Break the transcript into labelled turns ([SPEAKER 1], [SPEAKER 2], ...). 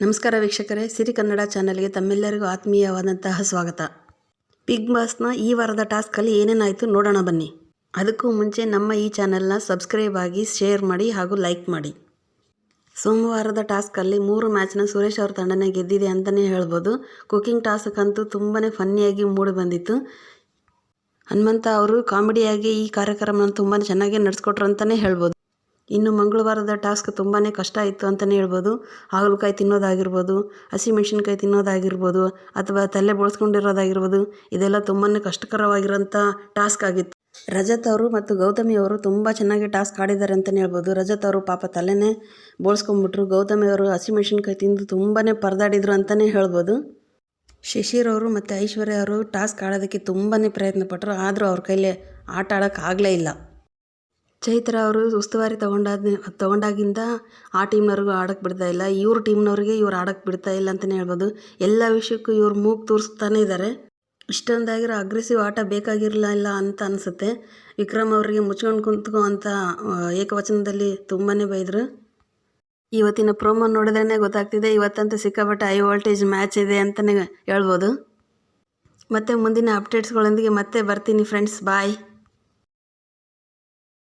[SPEAKER 1] ನಮಸ್ಕಾರ ವೀಕ್ಷಕರೇ, ಸಿರಿ ಕನ್ನಡ ಚಾನಲ್ಗೆ ತಮ್ಮೆಲ್ಲರಿಗೂ ಆತ್ಮೀಯವಾದಂತಹ ಸ್ವಾಗತ. ಬಿಗ್ ಬಾಸ್ನ ಈ ವಾರದ ಟಾಸ್ಕಲ್ಲಿ ಏನೇನಾಯಿತು ನೋಡೋಣ ಬನ್ನಿ. ಅದಕ್ಕೂ ಮುಂಚೆ ನಮ್ಮ ಈ ಚಾನಲ್ನ ಸಬ್ಸ್ಕ್ರೈಬ್ ಆಗಿ ಶೇರ್ ಮಾಡಿ ಹಾಗೂ ಲೈಕ್ ಮಾಡಿ. ಸೋಮವಾರದ ಟಾಸ್ಕಲ್ಲಿ ಮೂರು ಮ್ಯಾಚ್ನ ಸುರೇಶ್ ಅವ್ರ ತಂಡನೇ ಗೆದ್ದಿದೆ ಅಂತಲೇ ಹೇಳ್ಬೋದು. ಕುಕಿಂಗ್ ಟಾಸ್ಕ್ ಅಂತೂ ತುಂಬಾ ಫನ್ನಿಯಾಗಿ ಮೂಡಿ ಬಂದಿತ್ತು. ಹನುಮಂತ ಅವರು ಕಾಮಿಡಿಯಾಗಿ ಈ ಕಾರ್ಯಕ್ರಮನ ತುಂಬಾ ಚೆನ್ನಾಗಿ ನಡೆಸ್ಕೊಟ್ರು ಅಂತಲೇ ಹೇಳ್ಬೋದು. ಇನ್ನು ಮಂಗಳವಾರದ ಟಾಸ್ಕ್ ತುಂಬಾ ಕಷ್ಟ ಇತ್ತು ಅಂತಲೇ ಹೇಳ್ಬೋದು. ಹಾಗಲಕಾಯಿ ತಿನ್ನೋದಾಗಿರ್ಬೋದು ಹಸಿಮೆಣ್ಸಿನ್ಕಾಯಿ ತಿನ್ನೋದಾಗಿರ್ಬೋದು, ಅಥವಾ ತಲೆ ಬೋಳ್ಸ್ಕೊಂಡಿರೋದಾಗಿರ್ಬೋದು, ಇದೆಲ್ಲ ತುಂಬಾ ಕಷ್ಟಕರವಾಗಿರೋಂಥ ಟಾಸ್ಕ್ ಆಗಿತ್ತು. ರಜತ್ ಅವರು ಮತ್ತು ಗೌತಮಿ ಅವರು ತುಂಬ ಚೆನ್ನಾಗಿ ಟಾಸ್ಕ್ ಆಡಿದ್ದಾರೆ ಅಂತಲೇ ಹೇಳ್ಬೋದು. ರಜತ್ ಅವರು ಪಾಪ ತಲೆನೇ ಬೋಳ್ಸ್ಕೊಂಬಿಟ್ರು. ಗೌತಮಿ ಅವರು ಹಸಿಮೆಣ್ಸಿನ್ಕಾಯಿ ತಿಂದು ತುಂಬಾ ಪರದಾಡಿದ್ರು ಅಂತಲೇ ಹೇಳ್ಬೋದು. ಶಶಿರ್ ಅವರು ಮತ್ತು ಐಶ್ವರ್ಯ ಅವರು ಟಾಸ್ಕ್ ಆಡೋದಕ್ಕೆ ತುಂಬಾ ಪ್ರಯತ್ನ ಪಟ್ಟರು ಆದರೂ ಅವ್ರ ಕೈಲಿ ಆಟ ಆಡೋಕ್ಕಾಗಲೇ ಇಲ್ಲ. ಚೈತ್ರ ಅವರು ಉಸ್ತುವಾರಿ ತಗೊಂಡಾದ, ತಗೊಂಡಾಗಿಂದ ಆ ಟೀಮ್ನವ್ರಿಗೂ ಆಡಕ್ಕೆ ಬಿಡ್ತಾ ಇಲ್ಲ. ಇವ್ರ ಟೀಮ್ನವ್ರಿಗೆ ಇವ್ರು ಆಡಕ್ಕೆ ಬಿಡ್ತಾ ಇಲ್ಲ ಅಂತಲೇ ಹೇಳ್ಬೋದು. ಎಲ್ಲ ವಿಷಯಕ್ಕೂ ಇವ್ರು ಮೂಗು ತೋರಿಸ್ತಾನೇ ಇದ್ದಾರೆ ಇಷ್ಟೊಂದಾಗಿರೋ ಅಗ್ರೆಸಿವ್ ಆಟ ಬೇಕಾಗಿರಲಿಲ್ಲ ಅಂತ ಅನಿಸುತ್ತೆ. ವಿಕ್ರಮ್ ಅವರಿಗೆ ಮುಚ್ಕೊಂಡು ಕುಂತ್ಕೋ ಅಂತ ಏಕವಚನದಲ್ಲಿ ತುಂಬಾ ಬೈದರು. ಇವತ್ತಿನ ಪ್ರೋಮೋ ನೋಡಿದ್ರೇ ಗೊತ್ತಾಗ್ತಿದೆ, ಇವತ್ತಂತೂ ಸಿಕ್ಕಾಪಟ್ಟೆ ಹೈ ವೋಲ್ಟೇಜ್ ಮ್ಯಾಚ್ ಇದೆ ಅಂತಲೇ ಹೇಳ್ಬೋದು. ಮತ್ತು ಮುಂದಿನ ಅಪ್ಡೇಟ್ಸ್ಗಳೊಂದಿಗೆ ಮತ್ತೆ ಬರ್ತೀನಿ ಫ್ರೆಂಡ್ಸ್ ಬಾಯ್